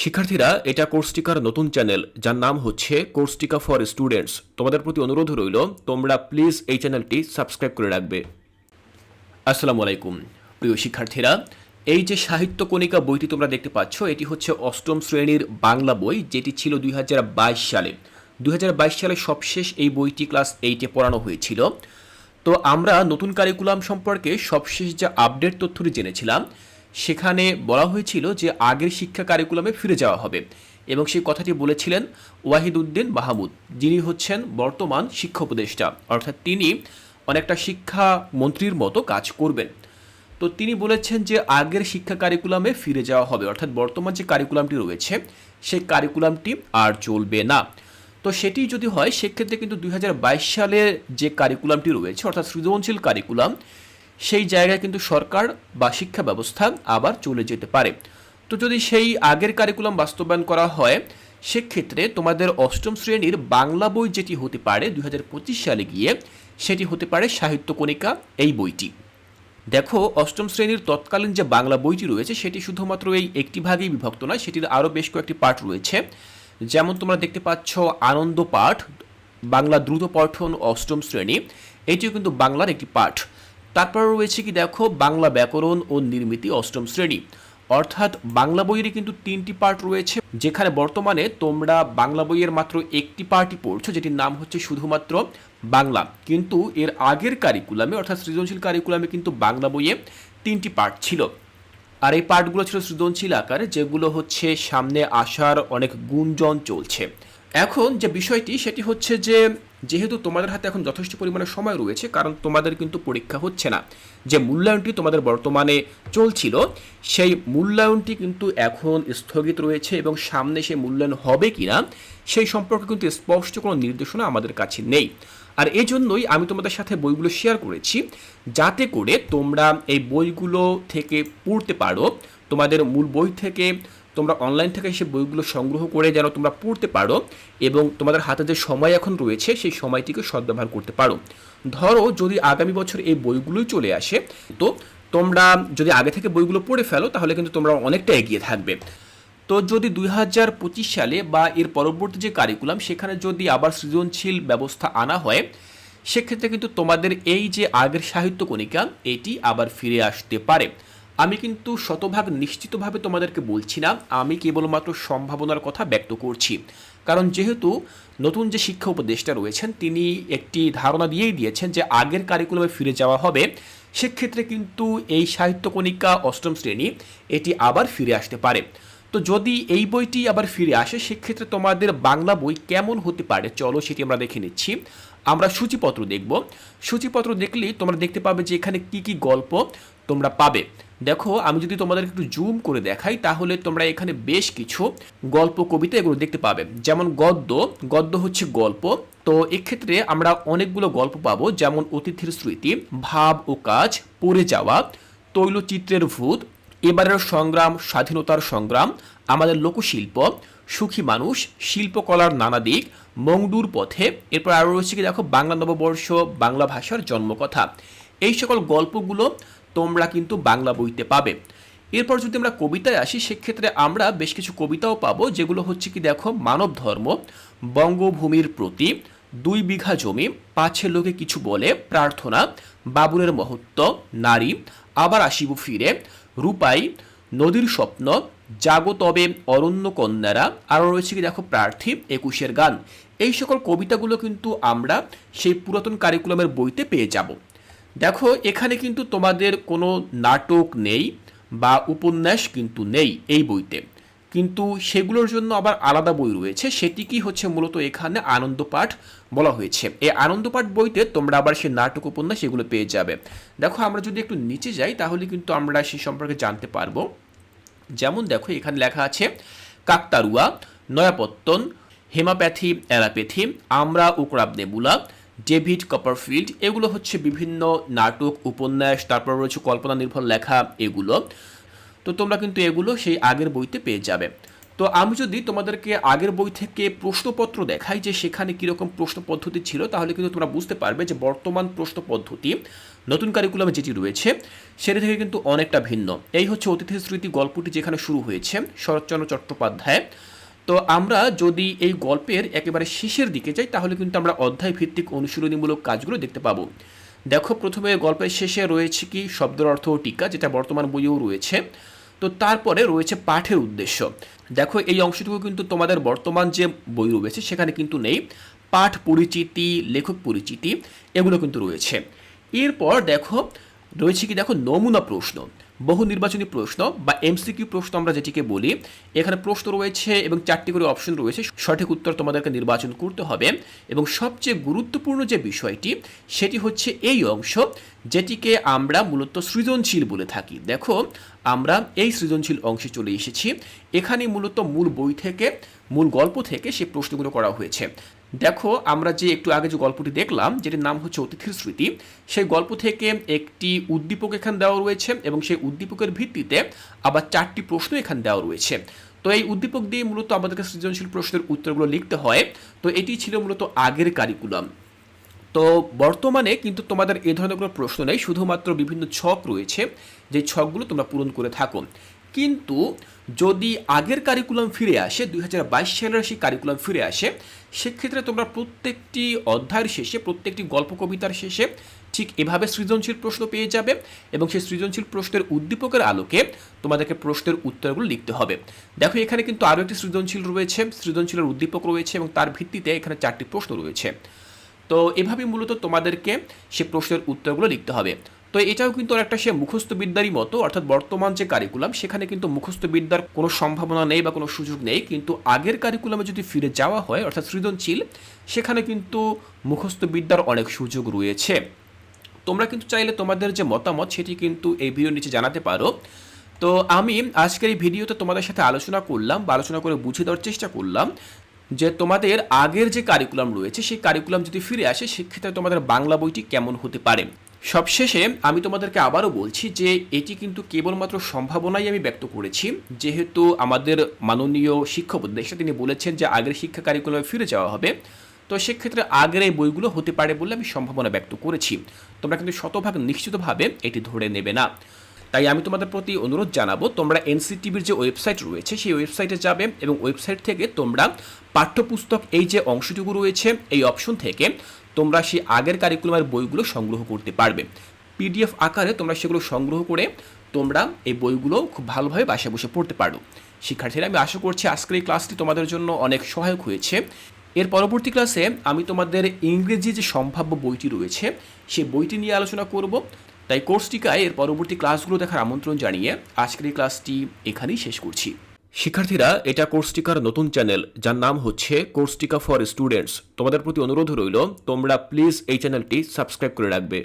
শিক্ষার্থীরা এটা কোর্সটিকার নতুন চ্যানেল, যার নাম হচ্ছে কোর্সটিকা ফর স্টুডেন্টস। তোমাদের প্রতি অনুরোধ রইল, তোমরা প্লিজ এই চ্যানেলটি সাবস্ক্রাইব করে রাখবে। আসসালামু আলাইকুম। প্রিয় শিক্ষার্থীরা, এই যে সাহিত্য কণিকা বইটি তোমরা দেখতে পাচ্ছ, এটি হচ্ছে অষ্টম শ্রেণির বাংলা বই, যেটি ছিল দুই হাজার বাইশ সালে। দুই হাজার বাইশ সালে সবশেষ এই বইটি ক্লাস এইটে পড়ানো হয়েছিল। তো আমরা নতুন কারিকুলাম সম্পর্কে সবশেষ যে আপডেট তথ্যটি জেনেছিলাম সেখানে বলা হয়েছিল যে আগের শিক্ষা কারিকুলামে ফিরে যাওয়া হবে। এবং সেই কথাটি বলেছিলেন ওয়াহিদ উদ্দিন মাহমুদ, যিনি হচ্ছেন বর্তমান শিক্ষা উপদেষ্টা। অর্থাৎ তিনি অনেকটা শিক্ষা মন্ত্রীর মতো কাজ করবেন। তো তিনি বলেছেন যে আগের শিক্ষা কারিকুলামে ফিরে যাওয়া হবে। অর্থাৎ বর্তমান যে কারিকুলামটি রয়েছে, সেই কারিকুলামটি আর চলবে না। তো সেটি যদি হয়, সেক্ষেত্রে কিন্তু দুই হাজার বাইশ সালের যে কারিকুলামটি রয়েছে, অর্থাৎ সৃজনশীল কারিকুলাম সেই জায়গায় কিন্তু সরকার বা শিক্ষা ব্যবস্থা আবার চলে যেতে পারে। তো যদি সেই আগের কারিকুলাম বাস্তবায়ন করা হয়, সেক্ষেত্রে তোমাদের অষ্টম শ্রেণির বাংলা বই যেটি হতে পারে দুই হাজার পঁচিশ সালে গিয়ে, সেটি হতে পারে সাহিত্য কণিকা এই বইটি। দেখো, অষ্টম শ্রেণির তৎকালীন যে বাংলা বইটি রয়েছে, সেটি শুধুমাত্র এই একটি ভাগেই বিভক্ত নয়, সেটির আরও বেশ কয়েকটি পাঠ রয়েছে। যেমন তোমরা দেখতে পাচ্ছ, আনন্দ পাঠ, বাংলা দ্রুত পঠন অষ্টম শ্রেণি, এটিও কিন্তু বাংলার একটি পাঠ। তারপর রয়েছে কি দেখো, বাংলা ব্যাকরণ ও নির্মিতি অষ্টম শ্রেণি। অর্থাৎ বাংলা বইয়েরই কিন্তু তিনটি পার্ট রয়েছে, যেখানে বর্তমানে তোমরা বাংলা বইয়ের মাত্র একটি পার্টই পড়ছো, যেটির নাম হচ্ছে শুধুমাত্র বাংলা। কিন্তু এর আগের কারিকুলামে অর্থাৎ সৃজনশীল কারিকুলামে কিন্তু বাংলা বইয়ে তিনটি পার্ট ছিল। আর এই পার্টগুলো ছিল সৃজনশীল আকারে, যেগুলো হচ্ছে সামনে আসার অনেক গুঞ্জন চলছে। এখন যে বিষয়টি, সেটি হচ্ছে যে যেহেতু তোমাদের হাতে এখন যথেষ্ট পরিমাণে সময় রয়েছে, কারণ তোমাদের কিন্তু পরীক্ষা হচ্ছে না। যে মূল্যায়নটি তোমাদের বর্তমানে চলছিল, সেই মূল্যায়নটি কিন্তু এখন স্থগিত রয়েছে এবং সামনে সেই মূল্যায়ন হবে কিনা, সেই সম্পর্কে কিন্তু স্পষ্ট কোনো নির্দেশনা আমাদের কাছে নেই। আর এই জন্যই আমি তোমাদের সাথে বইগুলো শেয়ার করেছি, যাতে করে তোমরা এই বইগুলো থেকে পড়তে পারো। তোমাদের মূল বই থেকে তোমরা অনলাইন থেকে সেই বইগুলো সংগ্রহ করে যেন তোমরা পড়তে পারো এবং তোমাদের হাতে যে সময় এখন রয়েছে, সেই সময়টিকে সদ্ব্যবহার করতে পারো। ধরো, যদি আগামী বছর এই বইগুলোই চলে আসে, তো তোমরা যদি আগে থেকে বইগুলো পড়ে ফেলো, তাহলে কিন্তু তোমরা অনেকটা এগিয়ে থাকবে। তো যদি দুই হাজার পঁচিশ সালে বা এর পরবর্তী যে কারিকুলাম সেখানে যদি আবার সৃজনশীল ব্যবস্থা আনা হয়, সেক্ষেত্রে কিন্তু তোমাদের এই যে আগের সাহিত্য কণিকা, এটি আবার ফিরে আসতে পারে। আমি কিন্তু শতভাগ নিশ্চিতভাবে তোমাদেরকে বলছি না, আমি কেবলমাত্র সম্ভাবনার কথা ব্যক্ত করছি। কারণ যেহেতু নতুন যে শিক্ষা উপদেষ্টা রয়েছেন, তিনি একটি ধারণা দিয়েই দিয়েছেন যে আগের কারিকুলামে ফিরে যাওয়া হবে, সেক্ষেত্রে কিন্তু এই সাহিত্যকণিকা অষ্টম শ্রেণি এটি আবার ফিরে আসতে পারে। তো যদি এই বইটি আবার ফিরে আসে, সেক্ষেত্রে তোমাদের বাংলা বই কেমন হতে পারে? চলো সেটি আমরা দেখে নিচ্ছি। আমরা সূচিপত্র দেখব। সূচিপত্র দেখলেই তোমরা দেখতে পাবে যে এখানে কি কি গল্প তোমরা পাবে। দেখো, আমি যদি তোমাদের একটু জুম করে দেখাই, তাহলে তোমরা এখানে বেশ কিছু গল্প, কবিতা এগুলো দেখতে পাবে। যেমন গদ্য গদ্য হচ্ছে গল্প। তো এক্ষেত্রে আমরা অনেকগুলো গল্প পাবো, যেমন অতিথির স্মৃতি, ভাব ও কাজ, পড়ে যাওয়া, তৈলচিত্রের ভূত, এবারের সংগ্রাম, স্বাধীনতার সংগ্রাম, আমাদের লোকশিল্প সুখী মানুষ, শিল্পকলার নানা দিক, মংডুর পথে। এরপর আরও রয়েছে কি দেখো, বাংলা নববর্ষ, বাংলা ভাষার জন্মকথা। এই সকল গল্পগুলো তোমরা কিন্তু বাংলা বইতে পাবে। এরপর যদি আমরা কবিতায় আসি, সেক্ষেত্রে আমরা বেশ কিছু কবিতাও পাবো, যেগুলো হচ্ছে কি দেখো, মানব ধর্ম, বঙ্গভূমির প্রতি, দুই বিঘা জমি পাছে লোকে কিছু বলে, প্রার্থনা বাবুরের মহত্ব, নারী, আবার আসিব ফিরে, রূপাই নদীর স্বপ্ন, জাগো তবে অরণ্য কন্যারা। আরও রয়েছে কি দেখো, প্রার্থী, একুশের গান। এই সকল কবিতাগুলো কিন্তু আমরা সেই পুরাতন কারিকুলামের বইতে পেয়ে যাব। দেখো, এখানে কিন্তু তোমাদের কোনো নাটক নেই বা উপন্যাস কিন্তু নেই এই বইতে। কিন্তু সেগুলোর জন্য আবার আলাদা বই রয়েছে। সেটি কি হচ্ছে মূলত এখানে আনন্দ পাঠ বলা হয়েছে। এই আনন্দ পাঠ বইতে তোমরা আবার সে নাটক, উপন্যাস সেগুলো পেয়ে যাবে। দেখো, আমরা যদি একটু নিচে যাই, তাহলে কিন্তু আমরা সে সম্পর্কে জানতে পারব। যেমন দেখো, এখানে লেখা আছে, কাকতারুয়া, নয়াপত্তন, হেমাপ্যাথি, অ্যালাপ্যাথি, আমরা উকরাব নেবুলা, ডেভিড কপারফিল্ড, এগুলো হচ্ছে বিভিন্ন নাটক, উপন্যাস, তারপর রয়েছে কল্পনা নির্ভর লেখা এগুলো। তো তোমরা কিন্তু এগুলো সেই আগের বইতে পেয়ে যাবে। তো আমি যদি তোমাদেরকে আগের বই থেকে প্রশ্নপত্র দেখাই যে সেখানে কীরকম প্রশ্ন পদ্ধতি ছিল, তাহলে কিন্তু তোমরা বুঝতে পারবে যে বর্তমান প্রশ্ন পদ্ধতি, নতুন কারিকুলামে যেটি রয়েছে, সেটি থেকে কিন্তু অনেকটা ভিন্ন। এই হচ্ছে অতিথি স্মৃতি গল্পটি যেখানে শুরু হয়েছে, শরৎচন্দ্র চট্টোপাধ্যায়। তো আমরা যদি এই গল্পের একেবারে শেষের দিকে যাই, তাহলে কিন্তু আমরা অধ্যায় ভিত্তিক অনুশীলনীমূলক কাজগুলো দেখতে পাবো। দেখো, প্রথমে গল্পের শেষে রয়েছে কি? শব্দের অর্থ ও টিকা, যেটা বর্তমান বইয়েও রয়েছে। তো তারপরে রয়েছে পাঠের উদ্দেশ্য। দেখো, এই অংশটুকু কিন্তু তোমাদের বর্তমান যে বই রয়েছে, সেখানে কিন্তু নেই। পাঠ পরিচিতি, লেখক পরিচিতি, এগুলো কিন্তু রয়েছে। এরপর দেখো, রয়েছে কি দেখো, নমুনা প্রশ্ন। বহু নির্বাচনী প্রশ্ন বা এমসিকিউ প্রশ্ন আমরা যেটিকে বলি, এখানে প্রশ্ন রয়েছে এবং চারটি করে অপশন রয়েছে। সঠিক উত্তর তোমাদেরকে নির্বাচন করতে হবে এবং সবচেয়ে গুরুত্বপূর্ণ যে বিষয়টি, সেটি হচ্ছে এই অংশ যেটিকে আমরা মূলত সৃজনশীল বলে থাকি। দেখো, আমরা এই সৃজনশীল অংশে চলে এসেছি। এখানে মূলত মূল বই থেকে, মূল গল্প থেকে সে প্রশ্নগুলো করা হয়েছে। দেখো, আমরা যে একটু আগে যে গল্পটি দেখলাম, যেটির নাম হচ্ছে অতিথির স্মৃতি, সেই গল্প থেকে একটি উদ্দীপক এখানে দেওয়া রয়েছে এবং সেই উদ্দীপকের ভিত্তিতে আবার চারটি প্রশ্ন এখানে দেওয়া রয়েছে। তো এই উদ্দীপক দিয়ে মূলত আমাদেরকে সৃজনশীল প্রশ্নের উত্তরগুলো লিখতে হয়। তো এটি ছিল মূলত আগের কারিকুলাম তো বর্তমানে কিন্তু তোমাদের এ ধরনের কোনো প্রশ্ন নেই, শুধুমাত্র বিভিন্ন ছক রয়েছে। যে ছকগুলো তোমরা পূরণ করে থাকো। কিন্তু যদি আগের কারিকুলাম ফিরে আসে, দুই হাজার বাইশ সালের সেই কারিকুলাম ফিরে আসে, সেক্ষেত্রে তোমরা প্রত্যেকটি অধ্যায়ের শেষে, প্রত্যেকটি গল্প কবিতার শেষে ঠিক এভাবে সৃজনশীল প্রশ্ন পেয়ে যাবে এবং সেই সৃজনশীল প্রশ্নের উদ্দীপকের আলোকে তোমাদেরকে প্রশ্নের উত্তরগুলো লিখতে হবে। দেখো, এখানে কিন্তু আরও একটি সৃজনশীল রয়েছে, সৃজনশীলের উদ্দীপক রয়েছে এবং তার ভিত্তিতে এখানে চারটি প্রশ্ন রয়েছে। তো এভাবে মূলত তোমাদেরকে সে প্রশ্নের উত্তরগুলো লিখতে হবে। তো এটাও কিন্তু একটা সে মুখস্থ বিদ্যারই মতো, অর্থাৎ বর্তমান যে কারিকুলাম সেখানে কিন্তু মুখস্থ বিদ্যার কোনো সম্ভাবনা নেই বা কোনো সুযোগ নেই, কিন্তু আগের কারিকুলামে যদি ফিরে যাওয়া হয়, অর্থাৎ সৃজনশীল, সেখানে কিন্তু মুখস্থ বিদ্যার অনেক সুযোগ রয়েছে। তোমরা কিন্তু চাইলে তোমাদের যে মতামত, সেটি কিন্তু এই ভিডিওর নিচে জানাতে পারো। তো আমি আজকের এই ভিডিওতে তোমাদের সাথে আলোচনা করলাম বা আলোচনা করে বুঝে দেওয়ার চেষ্টা করলাম যে তোমাদের আগের যে কারিকুলাম রয়েছে, সেই কারিকুলাম যদি ফিরে আসে, সেক্ষেত্রে তোমাদের বাংলা বইটি কেমন হতে পারে। সবশেষে আমি তোমাদেরকে আবারও বলছি যে এটি কিন্তু কেবলমাত্র সম্ভাবনাই আমি ব্যক্ত করেছি। যেহেতু আমাদের মাননীয় শিক্ষক উপদেষ্টা তিনি বলেছেন যে আগের শিক্ষা কারিকুলামে ফিরে যাওয়া হবে। তো সেক্ষেত্রে আগের এই বইগুলো হতে পারে বলে আমি সম্ভাবনা ব্যক্ত করেছি। তোমরা কিন্তু শতভাগ নিশ্চিতভাবে এটি ধরে নেবে না। তাই আমি তোমাদের প্রতি অনুরোধ জানাব, তোমরা এনসিটিভির যে ওয়েবসাইট রয়েছে, সেই ওয়েবসাইটে যাবে এবং ওয়েবসাইট থেকে তোমরা পাঠ্যপুস্তক এই যে অংশটুকু রয়েছে, এই অপশন থেকে তোমরা সেই আগের কারিকুলামের বইগুলো সংগ্রহ করতে পারবে। পিডিএফ আকারে তোমরা সেগুলো সংগ্রহ করে তোমরা এই বইগুলো খুব ভালোভাবে বাসায় বসে পড়তে পারো। শিক্ষার্থীরা, আমি আশা করছি আজকের এই ক্লাসটি তোমাদের জন্য অনেক সহায়ক হয়েছে। এর পরবর্তী ক্লাসে আমি তোমাদের ইংরেজি যে সম্ভাব্য বইটি রয়েছে সেই বইটি নিয়ে আলোচনা করব। তাই কোর্সটিকায় এর পরবর্তী ক্লাসগুলো দেখার আমন্ত্রণ জানিয়ে আজকের এই ক্লাসটি এখানেই শেষ করছি। শিক্ষার্থীরা এটা কোর্সটিকার নতুন চ্যানেল যার নাম হচ্ছে কোর্সটিকা ফর স্টুডেন্টস তোমাদের প্রতি অনুরোধ রইল, তোমরা প্লিজ এই চ্যানেলটি সাবস্ক্রাইব করে রাখবে।